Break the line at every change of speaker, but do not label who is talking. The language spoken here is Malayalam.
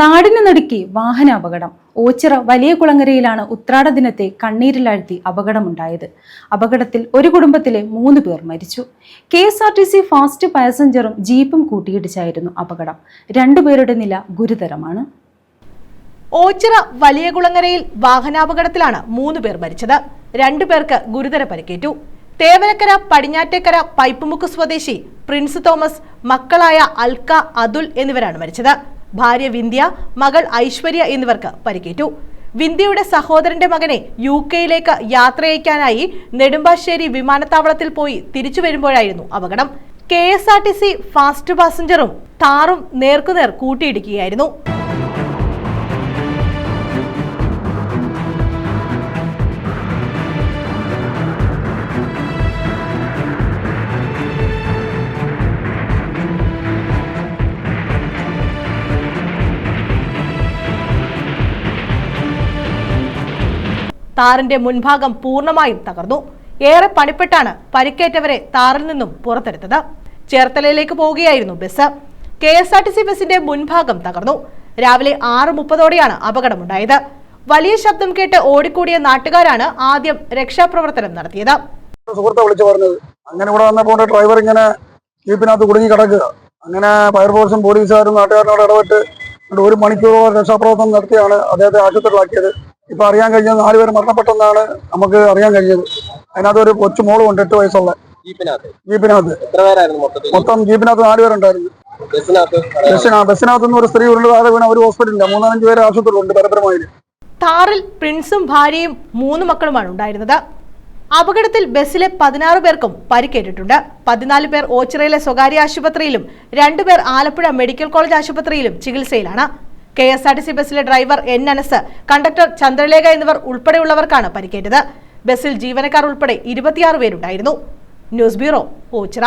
നാടിനു നടുക്കി വാഹന അപകടം. ഓച്ചിറ വലിയ കുളങ്ങരയിലാണ് ഉത്രാട ദിനത്തെ കണ്ണീരിലാഴ്ത്തി അപകടമുണ്ടായത്. അപകടത്തിൽ ഒരു കുടുംബത്തിലെ മൂന്ന് പേർ മരിച്ചു. K S R T C fast പാസഞ്ചറും ജീപ്പും കൂട്ടിയിടിച്ചായിരുന്നു അപകടം. രണ്ടുപേരുടെ നില ഗുരുതരമാണ്.
ഓച്ചിറ വലിയ കുളങ്ങരയിൽ വാഹനാപകടത്തിലാണ് മൂന്ന് പേർ മരിച്ചത്. രണ്ടു പേർക്ക് ഗുരുതര പരിക്കേറ്റു. തേവലക്കര പടിഞ്ഞാറ്റേക്കര പൈപ്പുമുക്ക് സ്വദേശി പ്രിൻസ് തോമസ് മക്കളായ അൽക്ക അതുൽ എന്നിവരാണ് മരിച്ചത്. ഭാര്യ വിന്ധ്യ മകൾ ഐശ്വര്യ എന്നിവർക്ക് പരിക്കേറ്റു. വിന്ധ്യയുടെ സഹോദരന്റെ മകനെ യു കെയിലേക്ക് യാത്രയക്കാനായി നെടുമ്പാശ്ശേരി വിമാനത്താവളത്തിൽ പോയി തിരിച്ചു വരുമ്പോഴായിരുന്നു അപകടം. K S R T C fast പാസഞ്ചറും താറും നേർക്കുനേർ കൂട്ടിയിടിക്കുകയായിരുന്നു. താറിന്റെ മുൻഭാഗം പൂർണമായും തകർന്നു. ഏറെ പണിപ്പെട്ടാണ് പരിക്കേറ്റവരെ താറിൽ നിന്നും പുറത്തെടുത്തത്. ചേർത്തലയിലേക്ക് പോവുകയായിരുന്നു bus. K S R T C ബസിന്റെ മുൻഭാഗം തകർന്നു. രാവിലെ ആറ് മുപ്പതോടെയാണ് അപകടമുണ്ടായത്. വലിയ ശബ്ദം കേട്ട് ഓടിക്കൂടിയ നാട്ടുകാരാണ് ആദ്യം രക്ഷാപ്രവർത്തനം നടത്തിയത്.
സുഹൃത്തെ വിളിച്ചു പറഞ്ഞത് അങ്ങനെ ഇവിടെ വന്നപ്പോൾ ഡ്രൈവർ ഇങ്ങനെ ജീപ്പിനകത്ത് കുടുങ്ങി കിടക്കുക. അങ്ങനെ ഫയർഫോഴ്സും പോലീസുകാരും നാട്ടുകാരനോട് ഇടപെട്ട് ഒരു മണിക്കൂറോളം രക്ഷാപ്രവർത്തനം നടത്തിയാണ് അദ്ദേഹത്തെ ആശുപത്രിയിലാക്കിയത്. ഇപ്പൊ അറിയാൻ കഴിഞ്ഞത് നാലുപേർ മരണപ്പെട്ടെന്നാണ് നമുക്ക് അറിയാൻ കഴിഞ്ഞത്. അതിനകത്ത് ഒരു കൊച്ചു മോളും ഉണ്ട് എട്ട് വയസ്സുള്ള.
ജീപ്പിനകത്ത്?
മൊത്തം ജീപ്പിനകത്ത് നാലുപേരുണ്ടായിരുന്നു
ബസ്സിനകത്ത്?
ബസ്സിനാ ബസ്സിനകത്ത് നിന്ന് ഒരു സ്ത്രീ ഉരുളാതെ വീണ ഒരു ഹോസ്പിറ്റലില്ല മൂന്നാലഞ്ച് പേര് ആശുപത്രിയിലുണ്ട് പരമ്പരമായി
താറിൽ പ്രിൻസും ഭാര്യയും മൂന്ന് മക്കളുമാണ് ഉണ്ടായിരുന്നത്. അപകടത്തിൽ ബസ്സിലെ പതിനാറ് പേർക്കും പരിക്കേറ്റിട്ടുണ്ട്. പതിനാല് പേർ ഓച്ചിറയിലെ സ്വകാര്യ ആശുപത്രിയിലും രണ്ടുപേർ ആലപ്പുഴ മെഡിക്കൽ കോളേജ് ആശുപത്രിയിലും ചികിത്സയിലാണ്. K S R T C ബസ്സിലെ driver N Anas conductor Chandralekha എന്നിവർ ഉൾപ്പെടെയുള്ളവർക്കാണ് പരിക്കേറ്റത്. ബസ്സിൽ ജീവനക്കാർ ഉൾപ്പെടെ ഇരുപത്തിയാറ് പേരുണ്ടായിരുന്നു. News bureau Ochira